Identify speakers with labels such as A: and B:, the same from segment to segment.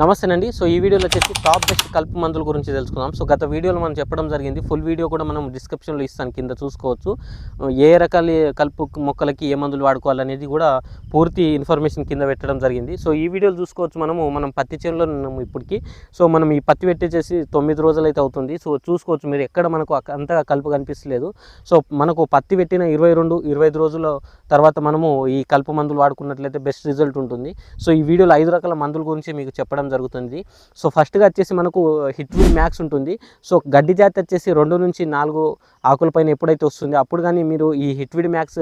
A: నమస్తేనండి. So ఈ వీడియోలో వచ్చేసి టాప్ బెస్ట్ కలుపు మందుల గురించి తెలుసుకుందాం. సో గత వీడియోలో మనం చెప్పడం జరిగింది ఫుల్ వీడియో కూడా మనం డిస్క్రిప్షన్లో ఇస్తాను కింద చూసుకోవచ్చు. ఏ రకాల కలుపు మొక్కలకి ఏ మందులు వాడుకోవాలనేది కూడా పూర్తి ఇన్ఫర్మేషన్ కింద పెట్టడం జరిగింది. సో ఈ వీడియోలు చూసుకోవచ్చు మనము మనం పత్తి చేనులో ఉన్నాము ఇప్పటికి. సో మనం ఈ పత్తి పెట్టేసేసి తొమ్మిది రోజులు అయితే అవుతుంది. సో చూసుకోవచ్చు మీరు ఎక్కడ మనకు అంతగా కలుపు కనిపిస్తలేదు. సో మనకు పత్తి పెట్టిన ఇరవై రెండు ఇరవై ఐదు రోజుల తర్వాత మనము ఈ కలుపు మందులు వాడుకున్నట్లయితే బెస్ట్ రిజల్ట్ ఉంటుంది. సో ఈ వీడియోలో ఐదు రకాల మందుల గురించి మీకు చెప్పడం జరుగుతుంది. సో ఫస్ట్గా వచ్చేసి మనకు హిట్విల్ మ్యాక్స్ ఉంటుంది. సో గడ్డి జాతి వచ్చేసి రెండు నుంచి నాలుగు ఆకుల పైన ఎప్పుడైతే వస్తుంది అప్పుడు కానీ మీరు ఈ హిట్విడ్ మ్యాక్స్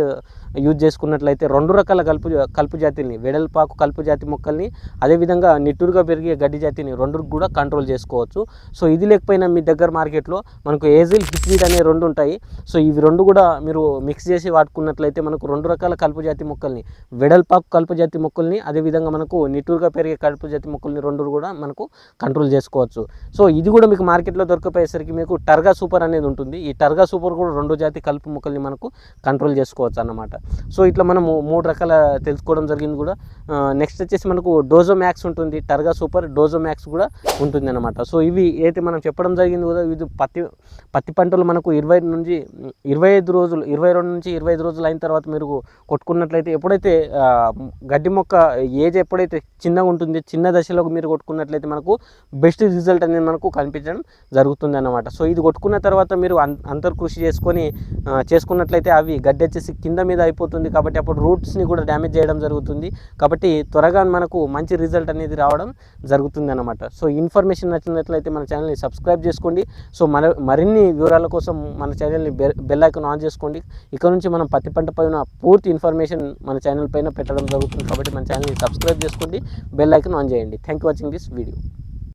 A: యూజ్ చేసుకున్నట్లయితే రెండు రకాల కలుపు కలుపు జాతిని వెడల్పాకు కలుపు జాతి మొక్కల్ని అదేవిధంగా నిట్టూరుగా పెరిగే గడ్డి జాతిని రెండు కూడా కంట్రోల్ చేసుకోవచ్చు. సో ఇది లేకపోయినా మీ దగ్గర మార్కెట్లో మనకు ఏజిల్ హిట్విడ్ అనే రెండు ఉంటాయి. సో ఇవి రెండు కూడా మీరు మిక్స్ చేసి వాడుకున్నట్లయితే మనకు రెండు రకాల కలుపు జాతి మొక్కల్ని వెడల్పాకు కలుపు జాతి మొక్కల్ని అదేవిధంగా మనకు నిట్టూరుగా పెరిగే కలుపు జాతి మొక్కల్ని రెండు కూడా మనకు కంట్రోల్ చేసుకోవచ్చు. సో ఇది కూడా మీకు మార్కెట్లో దొరికిపోయేసరికి మీకు టర్గా సూపర్ అనేది ఉంటుంది. ఈ టర్గా సూపర్ కూడా రెండు జాతి కలుపు మొక్కల్ని మనకు కంట్రోల్ చేసుకోవచ్చు అన్నమాట. సో ఇట్లా మనము మూడు రకాల తెలుసుకోవడం జరిగింది కూడా. నెక్స్ట్ వచ్చేసి మనకు డోజో మ్యాక్స్ ఉంటుంది. టర్గా సూపర్ డోజో మ్యాక్స్ కూడా ఉంటుంది అనమాట సో ఇవి అయితే మనం చెప్పడం జరిగింది కూడా ఇది పత్తి పత్తి పంటలు మనకు ఇరవై నుంచి ఇరవై ఐదు రోజులు ఇరవై రెండు నుంచి ఇరవై ఐదు రోజులు అయిన తర్వాత మీరు కొట్టుకున్నట్లయితే ఎప్పుడైతే గడ్డి మొక్క ఏజ్ ఎప్పుడైతే చిన్నగా ఉంటుంది చిన్న దశలో మీరు కొట్టుకున్నట్లయితే మనకు బెస్ట్ రిజల్ట్ అనేది మనకు కనిపించడం జరుగుతుంది అనమాట సో ఇది కొట్టుకున్న తర్వాత మీరు అం- అంతర్కృషి చేసుకొని చేసుకున్నట్లయితే అవి గడ్డి వచ్చేసి కింద మీద అయిపోతుంది కాబట్టి అప్పుడు రూట్స్ని కూడా డ్యామేజ్ చేయడం జరుగుతుంది. కాబట్టి త్వరగా మనకు మంచి రిజల్ట్ అనేది రావడం జరుగుతుంది అన్నమాట. సో ఇన్ఫర్మేషన్ నచ్చినట్లయితే మన ఛానల్ని సబ్స్క్రైబ్ చేసుకోండి. సో మన మరిన్ని వివరాల కోసం మన ఛానల్ని బెల్ బెల్ ఐకాన్ ఆన్ చేసుకోండి. ఇక్కడ నుంచి మనం పత్తి పంట పైన పూర్తి ఇన్ఫర్మేషన్ మన ఛానల్ పైన పెట్టడం జరుగుతుంది కాబట్టి మన ఛానల్ని సబ్స్క్రైబ్ చేసుకోండి. బెల్ ఐకాన్ ఆన్ చేయండి. Thank you watching this video.